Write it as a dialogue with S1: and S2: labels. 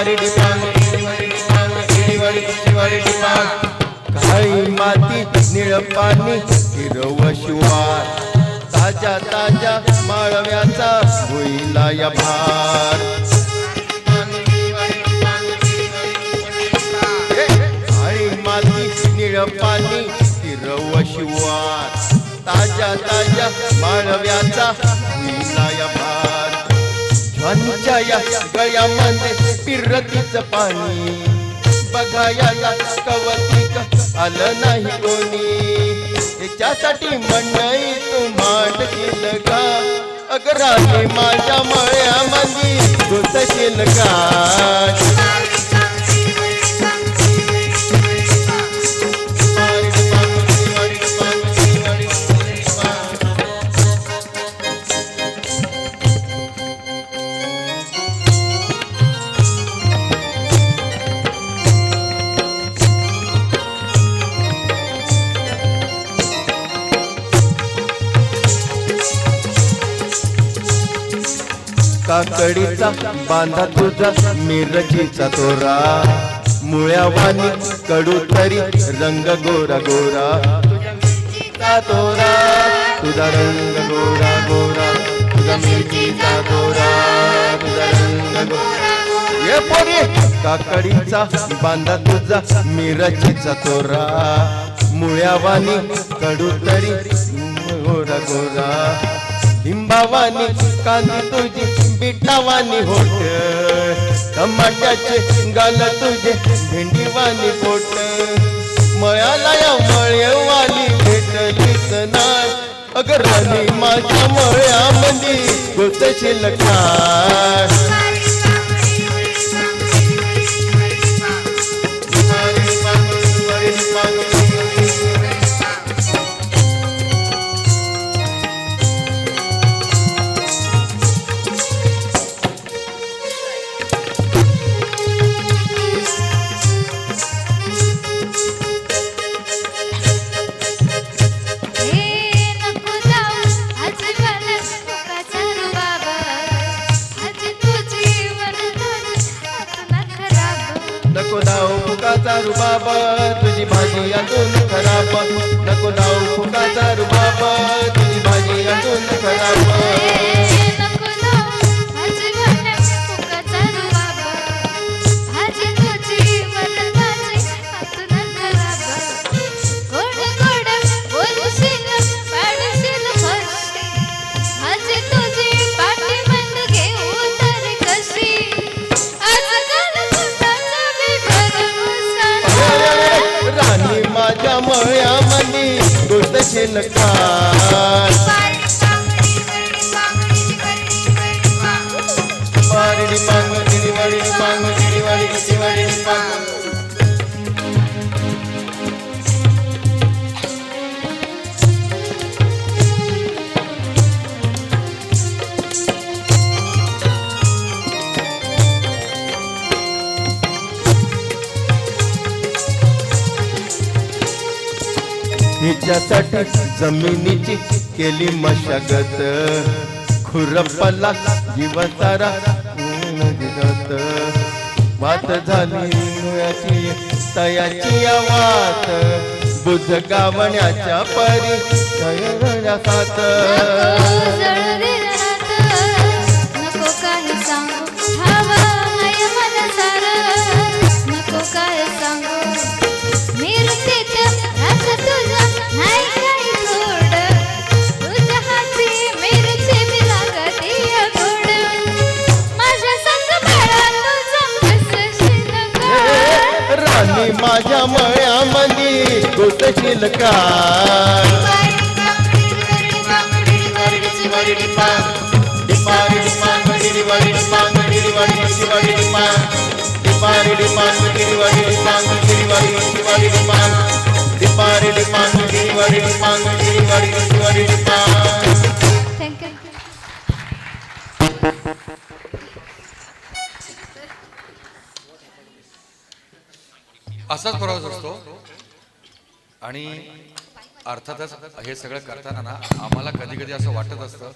S1: वारी माती निळ पाणी हिरव शिवार. ताज्या ताज्या माळव्याचा होईला या भार. काळी माती निळ पाणी हिरव शिवार. ताज्या ताज्या माळव्याचा होईला या ध्वनीच्या या गळ्यामध्ये पिरतीच पाणी. बघायला कवतिक आलं नाही कोणी. याच्यासाठी म्हणई तू मांडशील का अगराने माझ्या मळ्यामध्ये घुसशील का काकडीचा बांधा तुझा मिरचीचा तोरा. मुळ्यावानी कडू तरी रंग गोरा गोरा. तुझा तोरा. तुझा रंग गोरा गोरा. तुझा मिरचीचा तोरा. तुझा रंग गोरा ये पोरी. काकडीचा बांधा तुझा मिरचीचा तोरा. मुळ्यावानी कडू तरी गोरा गोरा. हिंबावानी कांदी तुझी बिटावानी होट टमाट्याचे गाल तुझे भेंडीवानी पोट. मळ्याला या मळ्यावाली भेटलीच नाय अगर राणी माझ्या मळ्यामध्ये गोतशील काय
S2: खराब
S1: फुकाचा रुबाब तुझी भाजी अजून खराब. नको दाव फुकाचा रुबाब तुझी भाजी अजून खराब. मळ्यामध्ये गोष्ट काय हिच्यासाठी जमिनीची केली मशागत. खुरपला दिवसारा जगत वात झाली मुळाची तयाची वात बुध गावण्याच्या परी साथ
S2: शिलका
S1: माझ्या मळ्यामध्ये गोतशील काय
S2: थँक्यू
S3: असाच प्रवास असतो. आणि अर्थातच हे सगळं करताना ना आम्हाला कधी कधी असं वाटत असतं